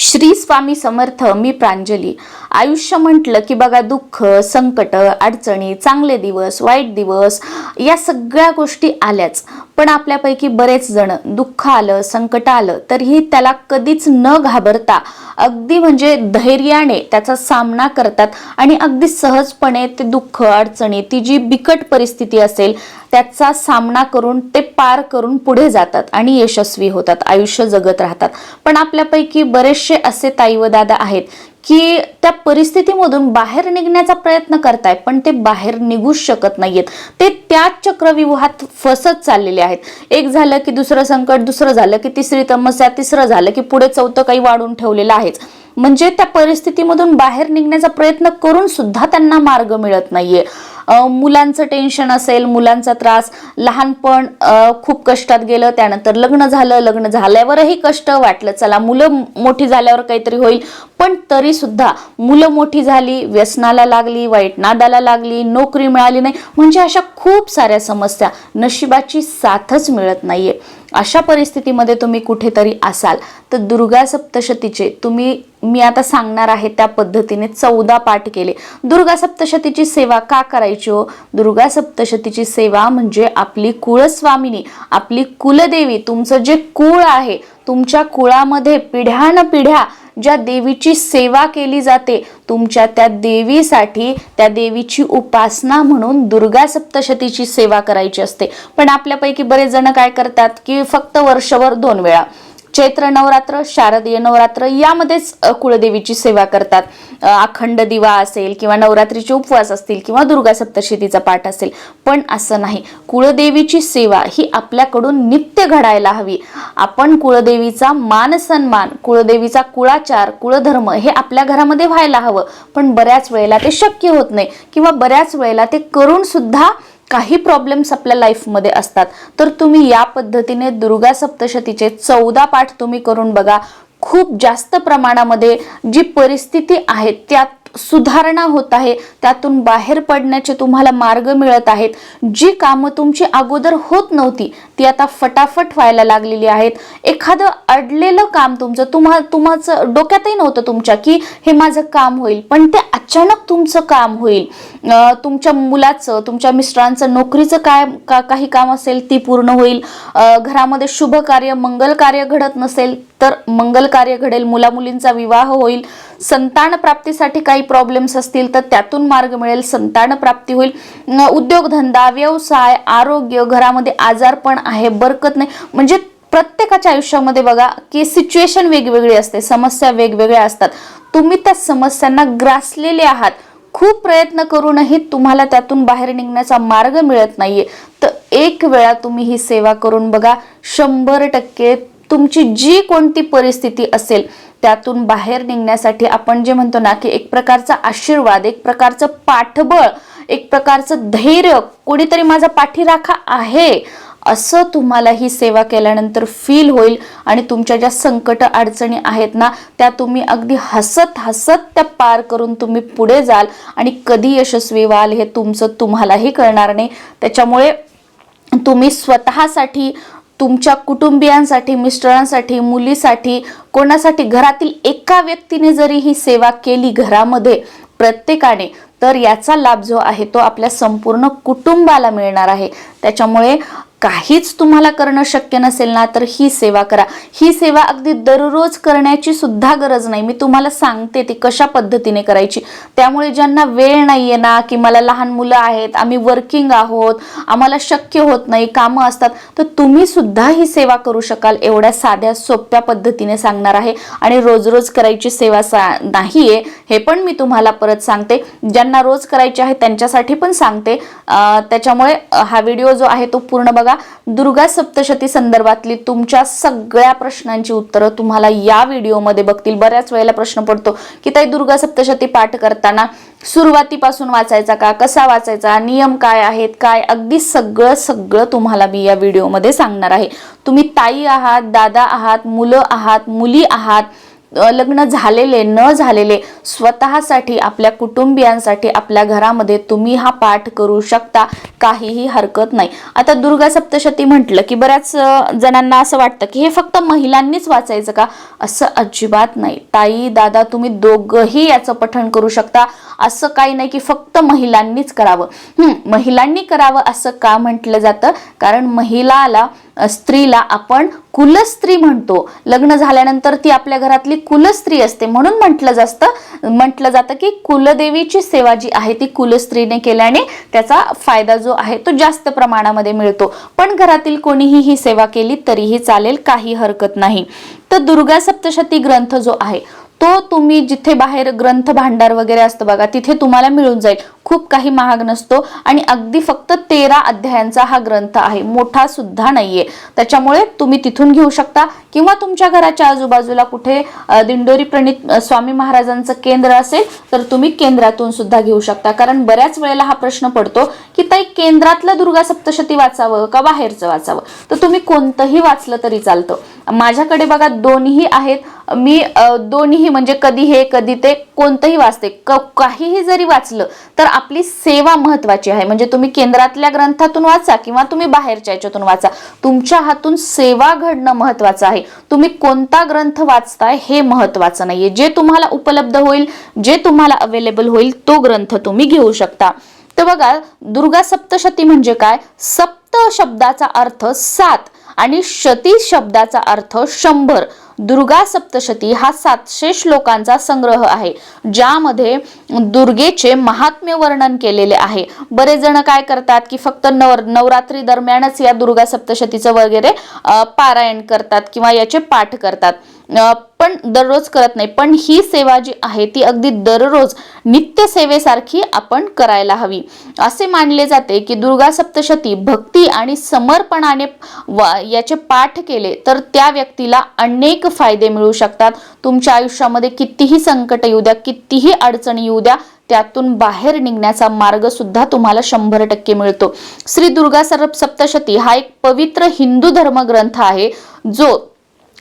श्री स्वामी समर्थ मी प्रांजली. आयुष्य म्हटलं की बघा दुःख संकट अडचणी चांगले दिवस वाईट दिवस या सगळ्या गोष्टी आल्याच. पण आपल्यापैकी बरेच जण दुःख आलं संकट आलं तरीही त्याला कधीच न घाबरता अगदी म्हणजे धैर्याने त्याचा सामना करतात आणि अगदी सहजपणे ते दुःख अडचणी ती जी बिकट परिस्थिती असेल त्याचा सामना करून ते पार करून पुढे जातात आणि यशस्वी होतात आयुष्य जगत राहतात. पण आपल्यापैकी बरेचसे असे ताई व दादा आहेत की त्या परिस्थितीमधून बाहेर निघण्याचा प्रयत्न करताय पण ते बाहेर निघूच शकत नाहीयेत. ते त्याच चक्रव्यूहात फसत चाललेले आहेत. एक झालं की दुसरं संकट दुसरं झालं की तिसरी तमस्या तिसरं झालं की पुढे चौथं काही वाढून ठेवलेलं आहेच. म्हणजे त्या परिस्थितीमधून बाहेर निघण्याचा प्रयत्न करून सुद्धा त्यांना मार्ग मिळत नाहीये. मुलांचं टेन्शन असेल मुलांचा त्रास लहानपण खूप कष्टात गेलं त्यानंतर लग्न झालं लग्न झाल्यावरही कष्ट वाटलं चला मुलं मोठी झाल्यावर काहीतरी होईल. पण तरी सुद्धा मुलं मोठी झाली व्यसनाला लागली वाईट नादाला लागली नोकरी मिळाली नाही म्हणजे अशा खूप साऱ्या समस्या नशिबाची साथच मिळत नाहीये. अशा परिस्थितीमध्ये तुम्ही कुठेतरी असाल. तर दुर्गा सप्तशतीचे तुम्ही मी आता सांगणार आहे त्या पद्धतीने चौदा पाठ केले. दुर्गा सप्तशतीची सेवा का करायची हो? दुर्गा सप्तशतीची सेवा म्हणजे आपली कुळस्वामिनी आपली कुलदेवी तुमचं जे कुळ आहे तुमच्या कुळामध्ये पिढ्यानपिढ्या ज्या देवीची सेवा केली जाते तुमच्या त्या देवीसाठी त्या देवीची उपासना म्हणून दुर्गा सप्तशतीची सेवा करायची असते. पण आपल्यापैकी बरेच जण काय करतात की फक्त वर्षभर दोन वेळा चैत्र नवरात्र शारदीय नवरात्र यामध्येच कुळदेवीची सेवा करतात. अखंड दिवा असेल किंवा नवरात्रीचे उपवास असतील किंवा दुर्गा सप्तशतीचा पाठ असेल पण असं नाही. कुळदेवीची सेवा ही आपल्याकडून नित्य घडायला हवी. आपण कुळदेवीचा मान सन्मान कुळदेवीचा कुळाचार कुळधर्म हे आपल्या घरामध्ये व्हायला हवं. पण बऱ्याच वेळेला ते शक्य होत नाही किंवा बऱ्याच वेळेला ते करून सुद्धा काही प्रॉब्लेम्स आपल्या लाईफमध्ये असतात. तर तुम्ही या पद्धतीने दुर्गा सप्तशतीचे चौदा पाठ तुम्ही करून बघा. खूप जास्त प्रमाणामध्ये जी परिस्थिती आहे त्यात सुधारणा होत आहे. त्यातून बाहेर पडण्याचे तुम्हाला मार्ग मिळत आहेत. जी कामं तुमची अगोदर होत नव्हती ती आता फटाफट व्हायला लागलेली आहेत. एखादं अडलेलं काम तुमचं तुम्हा तुम्हाचं डोक्यातही नव्हतं तुमच्या की हे माझं काम होईल. पण ते अचानक तुमचं काम होईल. तुमच्या मुलाचं तुमच्या मिस्टरांचं नोकरीचं काय का काही काम असेल ती पूर्ण होईल. घरामध्ये शुभ कार्य मंगल कार्य घडत नसेल तर मंगल कार्य घडेल मुलामुलींचा विवाह होईल संतान प्राप्तीसाठी काही प्रॉब्लेम्स असतील तर त्यातून मार्ग मिळेल संतान प्राप्ती होईल. उद्योगधंदा व्यवसाय आरोग्य घरामध्ये आजारपण आहे बरकत नाही. म्हणजे प्रत्येकाच्या आयुष्यामध्ये बघा की सिच्युएशन वेगवेगळी असते समस्या वेगवेगळ्या असतात. तुम्ही त्या समस्यांना ग्रासलेले आहात. खूप प्रयत्न करूनही तुम्हाला त्यातून बाहेर निघण्याचा मार्ग मिळत नाहीये. तर एक वेळा तुम्ही ही सेवा करून बघा शंभर टक्के तुमची जी कोणती परिस्थिती असेल त्यातून बाहेर निघण्यासाठी आपण जे म्हणतो ना की एक प्रकारचा आशीर्वाद एक प्रकारचं पाठबळ एक प्रकारचं धैर्य कोणीतरी माझा पाठीराखा आहे असं तुम्हाला ही सेवा केल्यानंतर फील होईल आणि तुमच्या ज्या संकट अडचणी आहेत ना त्या तुम्ही अगदी हसत हसत त्या पार करून तुम्ही पुढे जाल आणि कधी यशस्वी व्हाल हे तुमचं तुम्हालाही कळणार नाही. त्याच्यामुळे तुम्ही स्वतःसाठी तुमच्या कुटुंबियांसाठी मिस्टरांसाठी मुलीसाठी कोणासाठी घरातील एका व्यक्तीने जरी ही सेवा केली घरामध्ये प्रत्येकाने तर याचा लाभ जो आहे तो आपल्या संपूर्ण कुटुंबाला मिळणार आहे. त्याच्यामुळे काहीच तुम्हाला करणं शक्य नसेल ना तर ही सेवा करा. ही सेवा अगदी दररोज करण्याची सुद्धा गरज नाही. मी तुम्हाला सांगते ती कशा पद्धतीने करायची. त्यामुळे ज्यांना वेळ नाही आहे ना की मला लहान मुलं आहेत आम्ही वर्किंग आहोत आम्हाला शक्य होत नाही कामं असतात तर तुम्ही सुद्धा ही सेवा करू शकाल. एवढ्या साध्या सोप्या पद्धतीने सांगणार आहे. आणि रोज रोज करायची सेवा सा नाही आहे हे पण मी तुम्हाला परत सांगते. ज्यांना रोज करायची आहे त्यांच्यासाठी पण सांगते. त्याच्यामुळे हा व्हिडिओ जो आहे तो पूर्ण बघा. दुर्गा सप्तशती संदर्भातली तुमच्या सगळ्या प्रश्नांची उत्तरं तुम्हाला या व्हिडिओमध्ये बघतील. बऱ्याच वेळेला प्रश्न पडतो की ताई दुर्गा सप्तशती पाठ करताना सुरुवातीपासून वाचायचा का? कसा वाचायचा? नियम काय आहेत? काय? अगदी सगळं सगळं तुम्हाला मी या व्हिडिओमध्ये सांगणार आहे. तुम्ही ताई आहात दादा आहात मुलं आहात मुली आहात लग्न झालेले न झालेले स्वतःसाठी आपल्या कुटुंबियांसाठी आपल्या घरामध्ये तुम्ही हा पाठ करू शकता. काहीही हरकत नाही. आता दुर्गा सप्तशती म्हटलं की बऱ्याच जणांना असं वाटतं की हे फक्त महिलांनीच वाचायचं का? असं अजिबात नाही. ताई दादा तुम्ही दोघंही याचं पठण करू शकता. असं काही नाही की फक्त महिलांनीच करावं. महिलांनी करावं असं का म्हटलं जातं? कारण महिलाला स्त्रीला आपण कुलस्त्री म्हणतो. लग्न झाल्यानंतर ती आपल्या घरातली कुलस्त्री असते. म्हणून म्हटलं जातं म्हटलं जातं की कुलदेवीची सेवा जी आहे ती कुलस्त्रीने केल्याने त्याचा फायदा जो आहे तो जास्त प्रमाणामध्ये मिळतो. पण घरातील कोणीही ही सेवा केली तरीही चालेल काही हरकत नाही. तर दुर्गा सप्तशती ग्रंथ जो आहे तो तुम्ही जिथे बाहेर ग्रंथ भांडार वगैरे असतं बघा तिथे तुम्हाला मिळून जाईल. खूप काही महाग नसतो आणि अगदी फक्त तेरा अध्यायांचा हा ग्रंथ आहे. मोठा सुद्धा नाहीये. त्याच्यामुळे तुम्ही तिथून घेऊ शकता किंवा तुमच्या घराच्या आजूबाजूला कुठे दिंडोरी प्रणित स्वामी महाराजांचं केंद्र असेल तर तुम्ही केंद्रातून सुद्धा घेऊ शकता. कारण बऱ्याच वेळेला हा प्रश्न पडतो की ताई केंद्रातलं दुर्गा सप्तशती वाचावं का बाहेरचं वाचावं? तर तुम्ही कोणतंही वाचलं तरी चालतं. माझ्याकडे बघा दोन्ही आहेत. मी दोन्हीही म्हणजे कधी हे कधी ते कोणतंही वाचते. क- काहीही जरी वाचलं तर आपली सेवा महत्वाची आहे. म्हणजे तुम्ही केंद्रातल्या ग्रंथातून वाचा किंवा तुम्ही बाहेरच्या याच्यातून वाचा. तुमच्या हातून सेवा घडणं महत्वाचं आहे. तुम्ही कोणता ग्रंथ वाचताय हे महत्वाचं नाहीये. जे तुम्हाला उपलब्ध होईल जे तुम्हाला अवेलेबल होईल तो ग्रंथ तुम्ही घेऊ शकता. तर बघा दुर्गा सप्तशती म्हणजे काय? सप्त शब्दाचा अर्थ सात आणि शती शब्दाचा अर्थ शंभर. दुर्गा सप्तशती हा सातशे श्लोकांचा संग्रह आहे ज्यामध्ये दुर्गेचे महात्म्य वर्णन केलेले आहे. बरेच जण काय करतात की फक्त नवर नवरात्री दरम्यानच या दुर्गा सप्तशतीचं वगैरे पारायण करतात किंवा याचे पाठ करतात. पण दररोज करत नाही. पण ही सेवा जी आहे ती अगदी दररोज नित्य सेवेसारखी आपण करायला हवी. असे मानले जाते की दुर्गा सप्तशती भक्ती आणि समर्पणाने वा- याचे पाठ केले तर त्या व्यक्तीला अनेक फायदे मिळू शकतात. तुमच्या आयुष्यामध्ये कितीही संकट येऊ द्या कितीही अडचणी येऊ द्या त्यातून बाहेर निघण्याचा मार्ग सुद्धा तुम्हाला शंभर टक्के मिळतो. श्री दुर्गा सर- सप्तशती हा एक पवित्र हिंदू धर्मग्रंथ आहे जो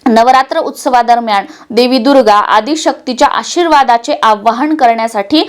नवरात्र उत्सवादरम्यान देवी दुर्गा आदिशक्तीच्या आशीर्वादाचे आवाहन करण्यासाठी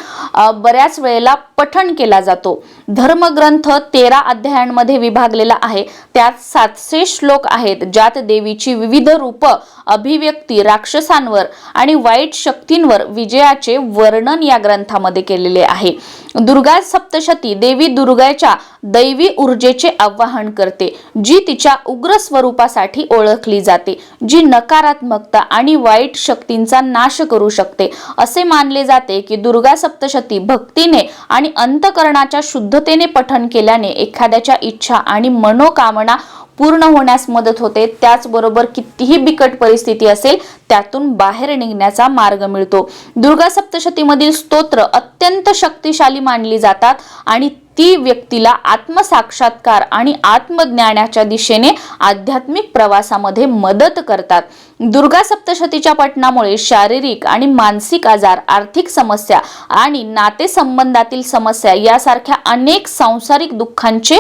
बऱ्याच वेळेला पठण केला जातो. धर्मग्रंथ तेरा अध्यायांमध्ये विभागलेला आहे. त्यात सातशे श्लोक आहेत ज्यात देवीची विविध रूप अभिव्यक्ती राक्षसांवर आणि वाईट शक्तींवर विजयाचे वर्णन या ग्रंथामध्ये केलेले आहे. दुर्गा सप्तशती देवी दुर्गाच्या दैवी ऊर्जेचे आवाहन करते जी तिच्या उग्र स्वरूपासाठी ओळखली जाते जी नकारात्मकता आणि वाईट शक्तींचा नाश करू शकते. असे मानले जाते की दुर्गा सप्तशती भक्तीने आणि अंतकरणाच्या शुद्धतेने पठन केल्याने एखाद्याच्या इच्छा आणि मनोकामना पूर्ण होण्यास मदत होते. त्याचबरोबर कितीही बिकट परिस्थिती असेल त्यातून बाहेर निघण्याचा मार्ग मिळतो. दुर्गा सप्तशतीमधील स्तोत्र अत्यंत शक्तिशाली मानली जातात आणि ती व्यक्तीला आत्मसाक्षात्कार आणि आत्मज्ञानाच्या दिशेने आध्यात्मिक प्रवासामध्ये मदत करतात. दुर्गा सप्तशतीच्या पठणामुळे शारीरिक आणि मानसिक आजार आर्थिक समस्या आणि नातेसंबंधातील समस्या यासारख्या अनेक सांसारिक दुःखांचे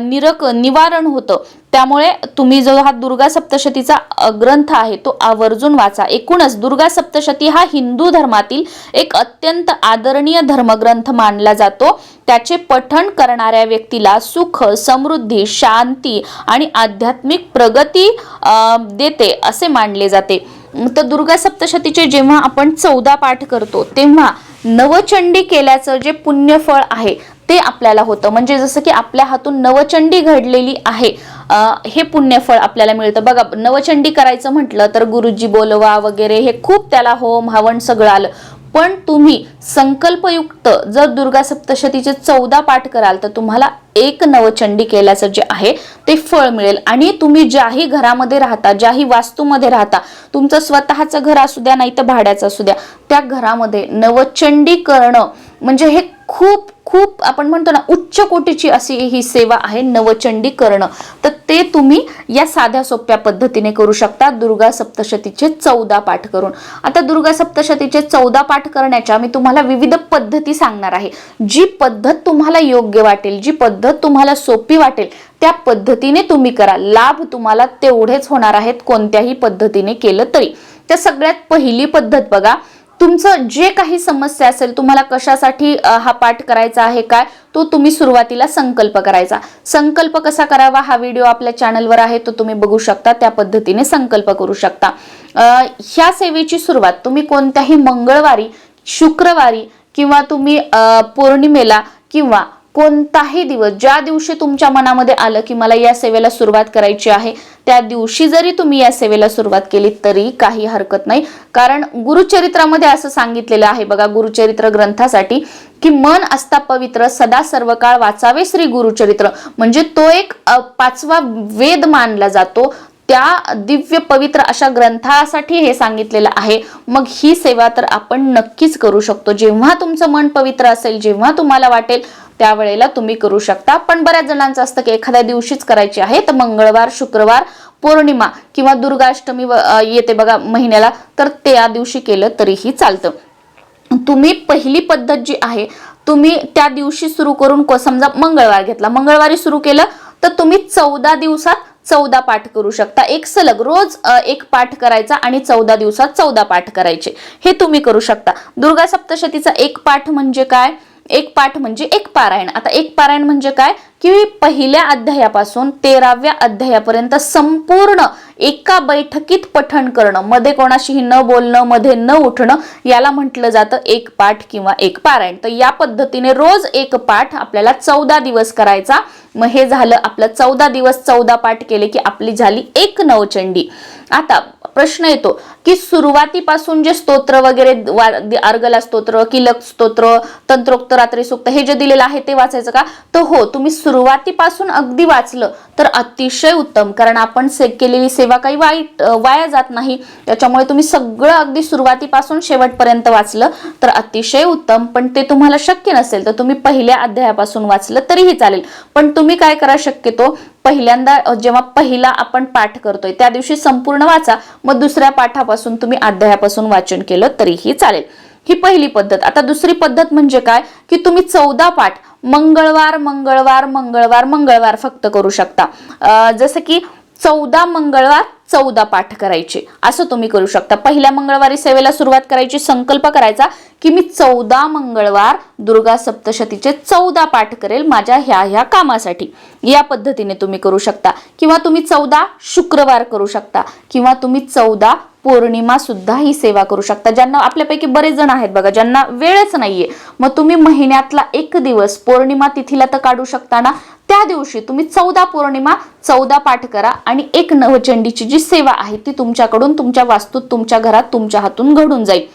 निरक निवारण होतं. त्यामुळे तुम्ही जो हा दुर्गा सप्तशतीचा ग्रंथ आहे तो आवर्जून वाचा. एकूणच दुर्गा सप्तशती हा हिंदू धर्मातील एक अत्यंत आदरणीय धर्मग्रंथ मानला जातो. त्याचे पठण करणाऱ्या व्यक्तीला सुख समृद्धी शांती आणि आध्यात्मिक प्रगती देते असे मानले जाते. तर दुर्गा सप्तशतीचे जेव्हा आपण चौदा पाठ करतो तेव्हा नवचंडी केल्याचं जे पुण्यफळ आहे ते आपल्याला होतं. म्हणजे जसं की आपल्या हातून नवचंडी घडलेली आहे. हे पुण्यफळ आपल्याला मिळतं. बघा नवचंडी करायचं म्हटलं तर गुरुजी बोलवा वगैरे हे खूप त्याला होम हवन सगळं आलं. पण तुम्ही संकल्पयुक्त जर दुर्गा सप्तशतीचे चौदा पाठ कराल तर तुम्हाला एक नवचंडी केल्याचं जे आहे ते फळ मिळेल. आणि तुम्ही ज्याही घरामध्ये राहता ज्याही वास्तूमध्ये राहता तुमचं स्वतःचं घर असू द्या नाही तर भाड्याचं असू द्या त्या घरामध्ये नवचंडी करणं म्हणजे हे खूप खूप आपण म्हणतो ना उच्च कोटीची अशी ही सेवा आहे नवचंडी करणं तर ते तुम्ही या साध्या सोप्या पद्धतीने करू शकता. दुर्गा सप्तशतीचे चौदा पाठ करून. आता दुर्गा सप्तशतीचे चौदा पाठ करण्याच्या मी तुम्हाला विविध पद्धती सांगणार आहे. जी पद्धत तुम्हाला योग्य वाटेल जी पद्धत तुम्हाला सोपी वाटेल त्या पद्धतीने तुम्ही करा. लाभ तुम्हाला तेवढेच होणार आहेत कोणत्याही पद्धतीने केलं तरी. त्या सगळ्यात पहिली पद्धत बघा. तुमचं जे काही समस्या असेल तुम्हाला कशासाठी हा पाठ करायचा आहे काय तो तुम्ही सुरुवातीला संकल्प करायचा. संकल्प कसा करावा हा व्हिडिओ आपल्या चॅनलवर आहे तो तुम्ही बघू शकता त्या पद्धतीने संकल्प करू शकता. ह्या सेवेची सुरुवात तुम्ही कोणत्याही मंगळवारी शुक्रवारी किंवा तुम्ही पौर्णिमेला किंवा कोणताही दिवस ज्या दिवशी तुमच्या मनामध्ये आलं की मला या सेवेला सुरुवात करायची आहे त्या दिवशी जरी तुम्ही या सेवेला सुरुवात केली तरी काही हरकत नाही. कारण गुरुचरित्रामध्ये असं सांगितलेलं आहे बघा गुरुचरित्र ग्रंथासाठी की मन असता पवित्र सदा सर्व काळ वाचावे श्री गुरुचरित्र. म्हणजे तो एक पाचवा वेद मानला जातो. त्या दिव्य पवित्र अशा ग्रंथासाठी हे सांगितलेलं आहे. मग ही सेवा तर आपण नक्कीच करू शकतो. जेव्हा तुमचं मन पवित्र असेल जेव्हा तुम्हाला वाटेल त्यावेळेला तुम्ही करू शकता. पण बऱ्याच जणांचं असतं की एखाद्या दिवशीच करायची आहे तर मंगळवार शुक्रवार पौर्णिमा किंवा दुर्गाष्टमी येते बघा महिन्याला तर त्या दिवशी केलं तरीही चालतं. तुम्ही पहिली पद्धत जी आहे तुम्ही त्या दिवशी सुरू करून को- समजा मंगळवार घेतला. मंगळवारी सुरू केलं तर तुम्ही चौदा दिवसात चौदा पाठ करू शकता. एक सलग रोज एक पाठ करायचा आणि चौदा दिवसात चौदा पाठ करायचे. हे तुम्ही करू शकता. दुर्गा सप्तशतीचा एक पाठ म्हणजे काय? एक पाठ म्हणजे एक पारायण. आता एक पारायण म्हणजे काय? की पहिल्या अध्यायापासून तेराव्या अध्यायापर्यंत संपूर्ण एका बैठकीत पठण करणं. मध्ये कोणाशीही न बोलणं मध्ये न उठणं याला म्हटलं जातं एक पाठ किंवा एक पारायण. तर या पद्धतीने रोज एक पाठ आपल्याला चौदा दिवस करायचा. मग हे झालं आपलं चौदा दिवस चौदा पाठ केले की आपली झाली एक नवचंडी. आता प्रश्न येतो की सुरुवातीपासून जे स्तोत्र वगैरे अर्गला स्तोत्र किलक स्तोत्र तंत्रोक्त रात्री सुक्त हे जे दिलेलं आहे ते वाचायचं का? तर हो तुम्ही सुरुवातीपासून अगदी वाचलं तर अतिशय उत्तम कारण आपण से केलेली सेवा काही वाईट वाया जात नाही. त्याच्यामुळे तुम्ही सगळं अगदी सुरुवातीपासून शेवटपर्यंत वाचलं तर अतिशय उत्तम. पण ते तुम्हाला शक्य नसेल तर तुम्ही पहिल्या अध्यायापासून वाचलं तरीही चालेल. पण तुम्ही काय करा शक्यतो पहिल्यांदा जेव्हा पहिला आपण पाठ करतोय त्या दिवशी संपूर्ण वाचा मग दुसऱ्या पाठापासून तुम्ही अध्यायापासून वाचन केलं तरीही चालेल. ही पहिली पद्धत. आता दुसरी पद्धत म्हणजे काय? की तुम्ही चौदा पाठ मंगळवार मंगळवार मंगळवार मंगळवार फक्त करू शकता. जसं की चौदा मंगळवार चौदा पाठ करायचे. असं तुम्ही करू शकता. पहिल्या मंगळवारी सेवेला सुरुवात करायची संकल्प करायचा की मी चौदा मंगळवार दुर्गा सप्तशतीचे चौदा पाठ करेल माझ्या ह्या ह्या कामासाठी. या पद्धतीने तुम्ही करू शकता. किंवा तुम्ही चौदा शुक्रवार करू शकता. किंवा तुम्ही चौदा पौर्णिमा सुद्धा ही सेवा करू शकता. ज्यांना आपल्यापैकी बरेच जण आहेत बघा ज्यांना वेळच नाहीये. मग तुम्ही महिन्यातला एक दिवस पौर्णिमा तिथीला तर काढू शकता ना? त्या दिवशी तुम्ही चौदा पौर्णिमा चौदा पाठ करा आणि एक नवचंडीची जी सेवा आहे ती तुमच्याकडून तुमच्या वास्तूत तुमच्या घरात तुमच्या हातून घडून जाईल.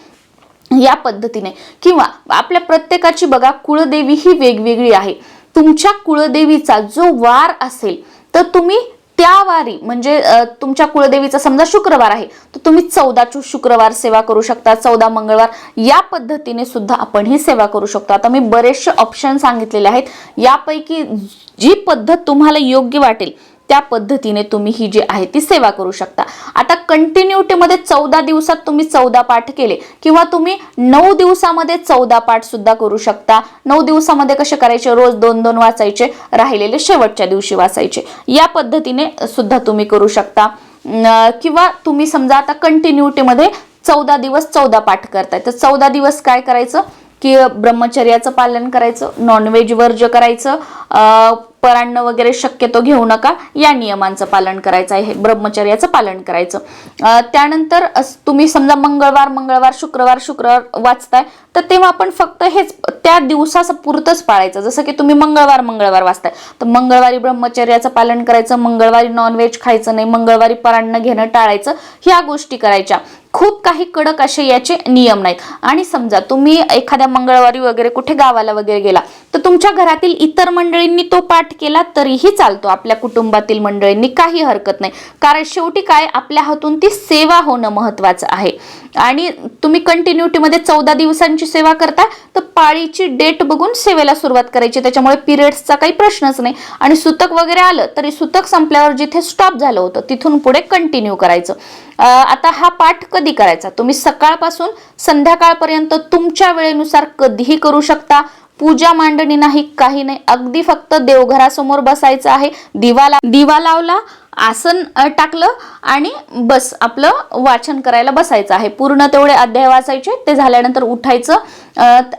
या पद्धतीने. किंवा आपल्या प्रत्येकाची बघा कुळदेवी ही वेगवेगळी आहे. तुमच्या कुळदेवीचा जो वार असेल तर तुम्ही त्या वारी म्हणजे तुमच्या कुळदेवीचा समजा शुक्रवार आहे तर तुम्ही चौदा शुक्रवार सेवा करू शकता चौदा मंगळवार या पद्धतीने सुद्धा आपण ही सेवा करू शकतो. आता मी बरेचसे ऑप्शन सांगितलेले आहेत. यापैकी जी पद्धत तुम्हाला योग्य वाटेल त्या पद्धतीने तुम्ही ही जी आहे ती सेवा करू शकता. आता कंटिन्युटीमध्ये चौदा दिवसात तुम्ही चौदा पाठ केले किंवा तुम्ही नऊ दिवसामध्ये चौदा पाठ सुद्धा करू शकता. नऊ दिवसामध्ये कसे करायचे? रोज दोन दोन वाचायचे राहिलेले शेवटच्या दिवशी वाचायचे. या पद्धतीने सुद्धा तुम्ही करू शकता. किंवा तुम्ही समजा आता कंटिन्युटीमध्ये चौदा दिवस चौदा पाठ करताय. तर चौदा दिवस काय करायचं? की ब्रह्मचर्याचं पालन करायचं नॉनव्हेज वर्ज करायचं परान्न वगैरे शक्यतो घेऊ नका. या नियमांचं पालन करायचं आहे. ब्रह्मचर्याचं पालन करायचं. त्यानंतर तुम्ही समजा मंगळवार मंगळवार शुक्रवार शुक्रवार वाचताय तर तेव्हा आपण फक्त हेच त्या दिवसाचं पुरतच पाळायचं. जसं की तुम्ही मंगळवार मंगळवार वाचताय. तर मंगळवारी ब्रह्मचर्याचं पालन करायचं मंगळवारी नॉनव्हेज खायचं नाही मंगळवारी परान्न घेणं टाळायचं ह्या गोष्टी करायच्या. खूप काही कडक असे याचे नियम नाहीत. आणि समजा तुम्ही एखाद्या मंगळवारी वगैरे कुठे गावाला वगैरे गेला तर तुमच्या घरातील इतर मंडळींनी तो पाठ केला तरीही चालतो. आपल्या कुटुंबातील मंडळींनी काही हरकत नाही. कारण शेवटी काय आपल्या हातून ती सेवा होणं महत्वाचं आहे. आणि तुम्ही कंटिन्युटीमध्ये चौदा दिवसांची सेवा करता तर पाळीची डेट बघून सेवेला सुरुवात करायची. त्याच्यामुळे पिरियड्सचा काही प्रश्नच नाही. आणि सुतक वगैरे आलं तरी सुतक संपल्यावर जिथे स्टॉप झालं होतं तिथून पुढे कंटिन्यू करायचं. आता हा पाठ कधी करायचा? तुम्ही सकाळपासून संध्याकाळपर्यंत तुमच्या वेळेनुसार कधीही करू शकता. पूजा मांडणी नाही काही नाही. अगदी फक्त देवघरासमोर बसायचं आहे. दिवा ला दिवा लावला आसन टाकलं आणि बस आपलं वाचन करायला बसायचं आहे. पूर्ण तेवढे अध्याय वाचायचे ते झाल्यानंतर उठायचं.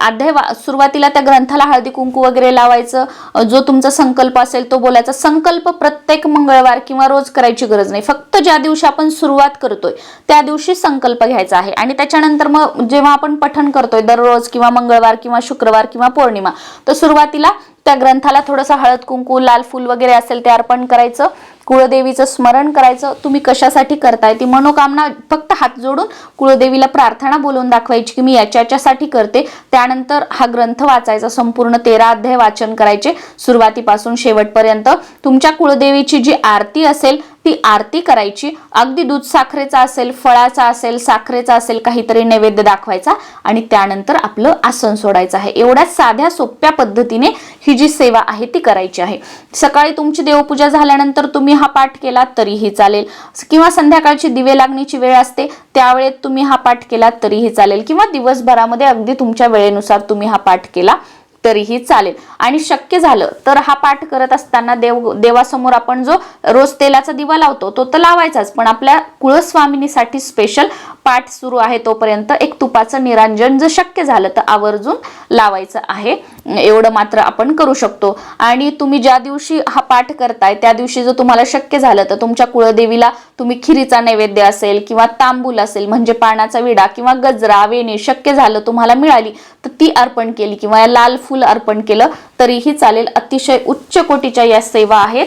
अध्याय वा सुरुवातीला त्या ग्रंथाला हळदी कुंकू वगैरे लावायचं. जो तुमचा संकल्प असेल तो बोलायचा. संकल्प प्रत्येक मंगळवार किंवा रोज करायची गरज नाही. फक्त ज्या दिवशी आपण सुरुवात करतोय त्या दिवशी संकल्प घ्यायचा आहे. आणि त्याच्यानंतर मग जेव्हा आपण पठण करतोय दररोज किंवा मंगळवार किंवा शुक्रवार किंवा पौर्णिमा तर सुरुवातीला त्या ग्रंथाला थोडंसं हळद कुंकू लाल फूल वगैरे असेल ते अर्पण करायचं. कुळदेवीचं स्मरण करायचं तुम्ही कशासाठी करताय? ती मनोकामना फक्त हात जोडून कुळदेवीला प्रार्थना बोलवून दाखवायची की मी याच्या याच्यासाठी करते. त्यानंतर हा ग्रंथ वाचायचा संपूर्ण तेरा अध्याय वाचन करायचे. सुरुवातीपासून शेवटपर्यंत तुमच्या कुळदेवीची जी आरती असेल ती आरती करायची. अगदी दूध साखरेचा असेल फळाचा असेल साखरेचा असेल काहीतरी नैवेद्य दाखवायचा आणि त्यानंतर आपलं आसन सोडायचं आहे. एवढ्या साध्या सोप्या पद्धतीने ही जी सेवा आहे ती करायची आहे. सकाळी तुमची देवपूजा झाल्यानंतर तुम्ही हा पाठ केला तरीही चालेल. किंवा संध्याकाळची दिवे लागण्याची वेळ असते त्यावेळेत तुम्ही हा पाठ केला तरीही चालेल. किंवा दिवसभरामध्ये अगदी तुमच्या वेळेनुसार तुम्ही हा पाठ केला तरीही चालेल. आणि शक्य झालं तर हा पाठ करत असताना देव देवासमोर आपण जो रोज तेलाचा दिवा लावतो तो तर लावायचाच. पण आपल्या कुळस्वामिनीसाठी स्पेशल पाठ सुरू आहे तोपर्यंत एक तुपाचं निरांजन जर शक्य झालं तर आवर्जून लावायचं आहे. एवढं मात्र आपण करू शकतो. आणि तुम्ही ज्या दिवशी हा पाठ करताय त्या दिवशी जर तुम्हाला शक्य झालं तर तुमच्या कुळदेवीला तुम्ही खिरीचा नैवेद्य असेल किंवा तांबूल असेल म्हणजे पानाचा विडा किंवा गजरा वेणी शक्य झालं तुम्हाला मिळाली तर ती अर्पण केली किंवा लाल फुल अर्पण केलं तरीही चालेल. अतिशय उच्च कोटीच्या या सेवा आहेत.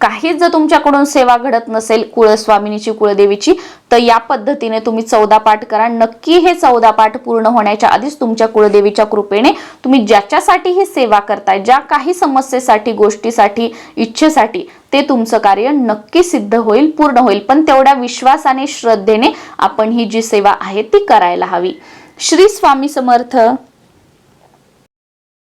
काहीच जर तुमच्याकडून सेवा घडत नसेल कुळस्वामिनीची कुळदेवीची तर या पद्धतीने तुम्ही चौदा पाठ करा. नक्की हे चौदा पाठ पूर्ण होण्याच्या आधीच तुमच्या कुळदेवीच्या कृपेने तुम्ही ज्याच्यासाठी ही सेवा करताय ज्या काही समस्येसाठी गोष्टीसाठी इच्छेसाठी ते तुमचं कार्य नक्की सिद्ध होईल पूर्ण होईल. पण तेवढ्या विश्वासाने श्रद्धेने आपण ही जी सेवा आहे ती करायला हवी. श्री स्वामी समर्थ.